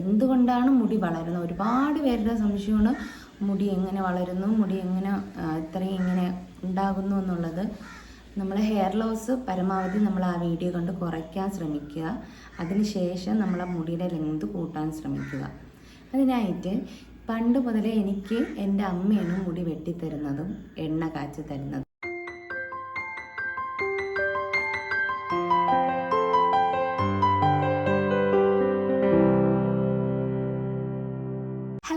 എന്തുകൊണ്ടാണ് മുടി വളരുന്നത്? ഒരുപാട് പേരുടെ സംശയമാണ് മുടി എങ്ങനെ വളരുന്നു മുടി എങ്ങനെ ആ, ഇത്രയും ഇങ്ങനെ ഉണ്ടാകുന്നു എന്നുള്ളത്. നമ്മൾ ഹെയർ ലോസ് പരമാവധി നമ്മൾ ആ വീഡിയോ കണ്ട് കുറയ്ക്കാൻ ശ്രമിക്കുക. അതിനുശേഷം നമ്മളെ മുടിയുടെ ലെങ്ത് കൂട്ടാൻ ശ്രമിക്കുക. അതിനായിട്ട് പണ്ട് മുതലേ എനിക്ക് എന്റെ അമ്മയാണ് മുടി വെട്ടിത്തരുന്നതും എണ്ണ കാച്ചി തരുന്നതും.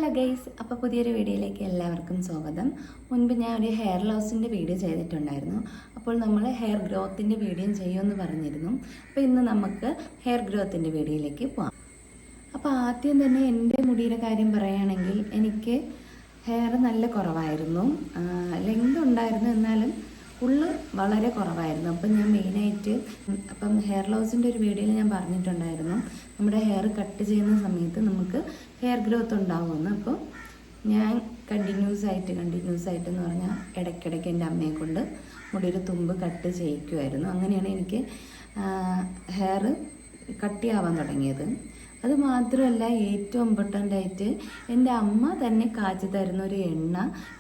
ഹലോ ഗൈസ് അപ്പോൾ പുതിയൊരു വീഡിയോയിലേക്ക് എല്ലാവർക്കും സ്വാഗതം. മുൻപ് ഞാൻ ഒരു ഹെയർ ലോസിന്റെ വീഡിയോ ചെയ്തിട്ടുണ്ടായിരുന്നു. അപ്പോൾ നമ്മൾ ഹെയർ ഗ്രോത്തിന്റെ വീഡിയോ ചെയ്യുമെന്ന് പറഞ്ഞിരുന്നു. അപ്പോൾ ഇന്ന് നമുക്ക് ഹെയർ ഗ്രോത്തിന്റെ വീഡിയോയിലേക്ക് പോകാം അപ്പോൾ ആദ്യം തന്നെ എന്റെ മുടിയുടെ കാര്യം പറയുകയാണെങ്കിൽ എനിക്ക് ഹെയർ നല്ല കുറവായിരുന്നു. ലെങ്ത് ഉണ്ടായിരുന്നു എന്നാലും ഉള്ള് വളരെ കുറവായിരുന്നു. അപ്പം ഞാൻ മെയിനായിട്ട് അപ്പം ഹെയർ ലോസിന്റെ ഒരു വീഡിയോയിൽ ഞാൻ പറഞ്ഞിട്ടുണ്ടായിരുന്നു. നമ്മുടെ ഹെയർ കട്ട് ചെയ്യുന്ന സമയത്ത് നമുക്ക് ഗ്രോത്ത് ഉണ്ടാവുമെന്ന് അപ്പോൾ ഞാൻ കണ്ടിന്യൂസ് ആയിട്ട് കണ്ടിന്യൂസ് ആയിട്ട് എന്ന് പറഞ്ഞാൽ ഇടയ്ക്കിടയ്ക്ക് എന്റെ അമ്മയെ കൊണ്ട് മുടിയിൽ തുമ്പ് കട്ട് ചെയ്യിക്കുമായിരുന്നു അങ്ങനെയാണ് എനിക്ക് ഹെയർ കട്ടിയാവാൻ തുടങ്ങിയത്. അത് മാത്രമല്ല ഏറ്റവും ഇമ്പോർട്ടന്റ് ആയിട്ട് എന്റെ അമ്മ തന്നെ കാച്ചി തരുന്ന ഒരു എണ്ണ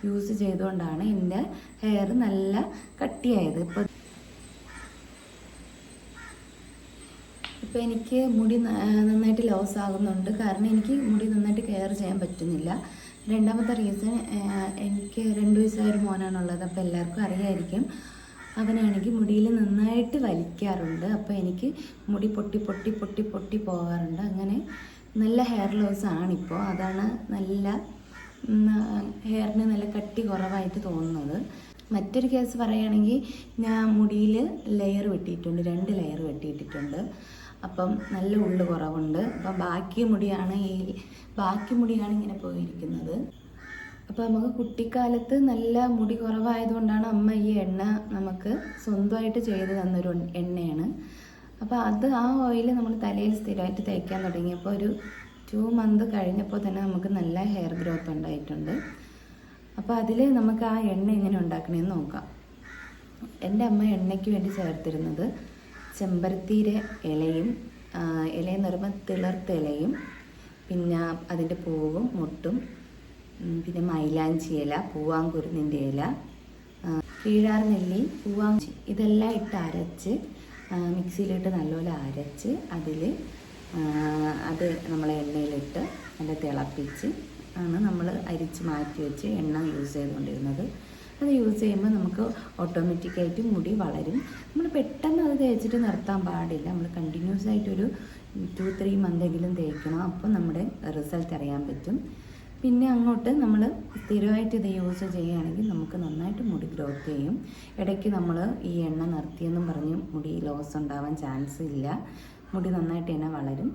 യൂസ് ചെയ്തുകൊണ്ടാണ് എന്റെ ഹെയർ നല്ല കട്ടിയായത്. ഇപ്പോൾ ഇപ്പോൾ എനിക്ക് മുടി നന്നായിട്ട് ലോസ് ആകുന്നുണ്ട്. കാരണം എനിക്ക് മുടി നന്നായിട്ട് കെയർ ചെയ്യാൻ പറ്റുന്നില്ല. രണ്ടാമത്തെ റീസൺ എനിക്ക് രണ്ട് വയസ്സായ ഒരു മോനാണുള്ളത്. അപ്പോൾ എല്ലാവർക്കും അറിയായിരിക്കും. അവനാണെങ്കിൽ മുടിയിൽ നന്നായിട്ട് വലിക്കാറുണ്ട്. അപ്പോൾ എനിക്ക് മുടി പൊട്ടി പൊട്ടി പൊട്ടി പൊട്ടി പോകാറുണ്ട്. അങ്ങനെ നല്ല ഹെയർ ലോസ് ആണിപ്പോൾ അതാണ് നല്ല ഹെയറിന് നല്ല കട്ടി കുറവായിട്ട് തോന്നുന്നത്. മറ്റൊരു കേസ് പറയുകയാണെങ്കിൽ ഞാൻ മുടിയിൽ ലെയർ വെട്ടിയിട്ടുണ്ട് രണ്ട് ലെയർ വെട്ടിയിട്ടിട്ടുണ്ട്. അപ്പം നല്ല ഉള്ളു കുറവുണ്ട്. അപ്പം ബാക്കി മുടിയാണ് ഈ ബാക്കി മുടിയാണ് ഇങ്ങനെ പോയിരിക്കുന്നത്. അപ്പോൾ നമുക്ക് കുട്ടിക്കാലത്ത് നല്ല മുടി കുറവായതുകൊണ്ടാണ് അമ്മ ഈ എണ്ണ നമുക്ക് സ്വന്തമായിട്ട് ചെയ്ത് തന്നൊരു എണ്ണയാണ്. അപ്പോൾ അത് ആ ഓയിൽ നമ്മൾ തലയിൽ സ്ഥിരമായിട്ട് തേക്കാൻ തുടങ്ങിയപ്പോൾ ഒരു ടു മന്ത് കഴിഞ്ഞപ്പോൾ തന്നെ നമുക്ക് നല്ല ഹെയർ ഗ്രോത്ത് ഉണ്ടായിട്ടുണ്ട്. അപ്പോൾ അതിൽ നമുക്ക് ആ എണ്ണ എങ്ങനെ ഉണ്ടാക്കണമെന്ന് നോക്കാം. എന്റെ അമ്മ എണ്ണയ്ക്ക് വേണ്ടി ചേർത്തിരുന്നത് ചെമ്പരത്തിയുടെ ഇലയും ഇലയെന്ന് പറയുമ്പോൾ തിളർത്ത ഇലയും പിന്നെ അതിന്റെ പൂവും മുട്ടും പിന്നെ മൈലാഞ്ചി ഇല പൂവാങ്കുരുന്നിന്റെ ഇല കീഴാർ നെല്ലി പൂവാഞ്ചി ഇതെല്ലാം ഇട്ട് അരച്ച് മിക്സിയിലിട്ട് നല്ലപോലെ അരച്ച് അതിൽ അത് നമ്മൾ എണ്ണയിലിട്ട് നല്ല തിളപ്പിച്ച് ആണ് നമ്മൾ അരിച്ച് മാറ്റി വെച്ച് എണ്ണ യൂസ് ചെയ്തുകൊണ്ടിരുന്നത്. അത് യൂസ് ചെയ്യുമ്പോൾ നമുക്ക് ഓട്ടോമാറ്റിക്കായിട്ട് മുടി വളരും. നമ്മൾ പെട്ടെന്ന് അത് തേച്ചിട്ട് നിർത്താൻ പാടില്ല. നമ്മൾ കണ്ടിന്യൂസ് ആയിട്ടൊരു ടു ത്രീ മന്തെങ്കിലും തേക്കണം. അപ്പോൾ നമ്മുടെ റിസൾട്ട് അറിയാൻ പറ്റും. പിന്നെ അങ്ങോട്ട് നമ്മൾ സ്ഥിരമായിട്ട് ഇത് യൂസ് ചെയ്യുകയാണെങ്കിൽ നമുക്ക് നന്നായിട്ട് മുടി ഗ്രോത്ത് ചെയ്യും. ഇടയ്ക്ക് നമ്മൾ ഈ എണ്ണ നിർത്തിയെന്നും പറഞ്ഞ് മുടി ലോസ് ഉണ്ടാവാൻ ചാൻസ് ഇല്ല. മുടി നന്നായിട്ട് തന്നെ വളരും.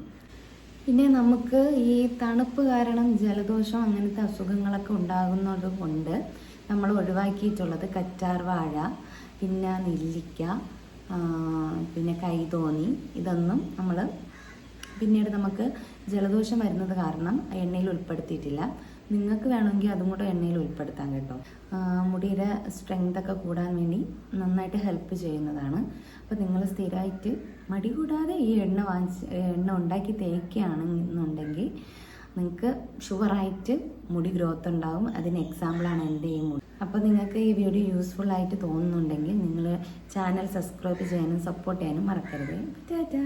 പിന്നെ നമുക്ക് ഈ തണുപ്പ് കാരണം ജലദോഷം അങ്ങനത്തെ അസുഖങ്ങളൊക്കെ ഉണ്ടാകുന്നത് കൊണ്ട് നമ്മൾ ഒഴിവാക്കിയിട്ടുള്ളത് കറ്റാർ വാഴ പിന്നെ നെല്ലിക്ക പിന്നെ കൈതോന്നി ഇതൊന്നും നമ്മൾ പിന്നീട് നമുക്ക് ജലദോഷം വരുന്നത് കാരണം എണ്ണയിൽ ഉൾപ്പെടുത്തിയിട്ടില്ല. നിങ്ങൾക്ക് വേണമെങ്കിൽ അതും കൂടെ എണ്ണയിൽ ഉൾപ്പെടുത്താം കേട്ടോ. മുടിയുടെ സ്ട്രെങ്ത് ഒക്കെ കൂടാൻ വേണ്ടി നന്നായിട്ട് ഹെൽപ്പ് ചെയ്യുന്നതാണ്. അപ്പോൾ നിങ്ങൾ സ്ഥിരമായിട്ട് മടി കൂടാതെ ഈ എണ്ണ വാങ്ങിച്ച് എണ്ണ ഉണ്ടാക്കി തേക്കുകയാണെന്നുണ്ടെങ്കിൽ നിങ്ങൾക്ക് ഷുവറായിട്ട് മുടി ഗ്രോത്ത് ഉണ്ടാവും. അതിന് എക്സാമ്പിളാണ് എന്റെ ഈ മുടി. അപ്പോൾ നിങ്ങൾക്ക് ഈ വീഡിയോ യൂസ്ഫുൾ ആയിട്ട് തോന്നുന്നുണ്ടെങ്കിൽ നിങ്ങൾ ചാനൽ സബ്സ്ക്രൈബ് ചെയ്യാനും സപ്പോർട്ട് ചെയ്യാനും മറക്കരുത്. ടാറ്റാ.